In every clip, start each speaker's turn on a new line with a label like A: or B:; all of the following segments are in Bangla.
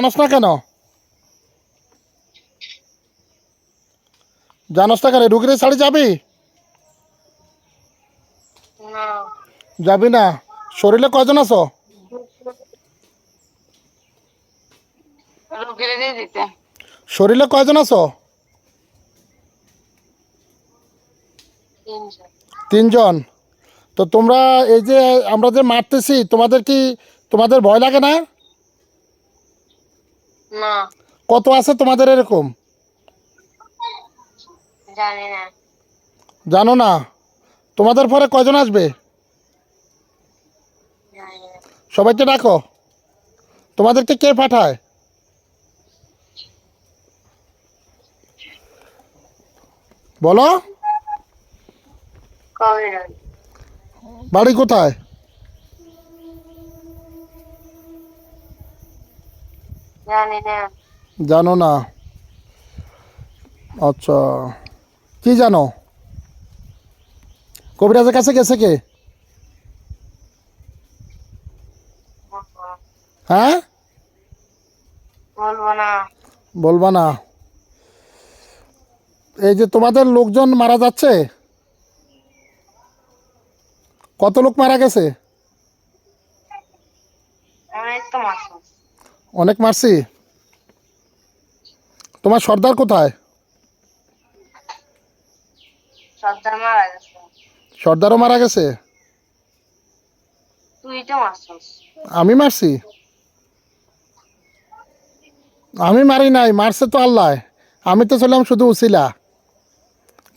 A: জানোস না কেন? জানোস না কেন? রুগীর শাড়ি যাবি? যাবি না? শরীরে কজন আছো? শরীরে কয়জন আছো? তিনজন। তো তোমরা এই যে আমরা যে মারতেছি তোমাদের কি তোমাদের ভয় লাগে না?
B: না।
A: কত আছে তোমাদের এরকম?
B: জানি না।
A: জানো না? তোমাদের পরে কয়জন আসবে? সবাইকে ডাকো। তোমাদেরকে কে পাঠায়? বলো। বাড়ি কোথায়?
B: জানি না।
A: আচ্ছা। কি জানো? কবিরাজের কাছে গেছে কে? হ্যাঁ?
B: বলবা না।
A: এই যে তোমাদের লোকজন মারা যাচ্ছে? কত লোক মারা গেছে?
B: অনেক
A: মারছি। তোমার সর্দার কোথায়?
B: সর্দার মারা গেছে।
A: সর্দারও মারা গেছে?
B: তুই তো মারছিস?
A: আমি মারছি? আমি মারি নাই মারছে তো আল্লাহ। আমি তো ছিলাম শুধু উসিলা।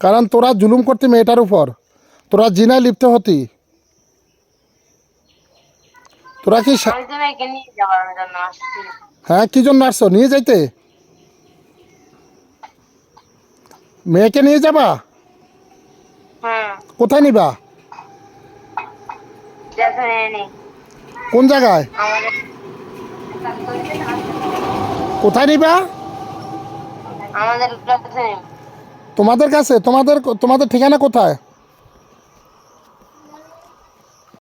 A: কারণ তোরা জুলুম করতি মেয়েটার উপর। তোরা জিনায় লিপ্ত হতি। তোরা কি হ্যাঁ কি জন্য আসছো? নিয়ে যাইতে? মেয়েকে নিয়ে যাবা? কোথায় নিবা? কোন জায়গায়? কোথায় নিবা? তোমাদের কাছে? তোমাদের তোমাদের ঠিকানা কোথায়?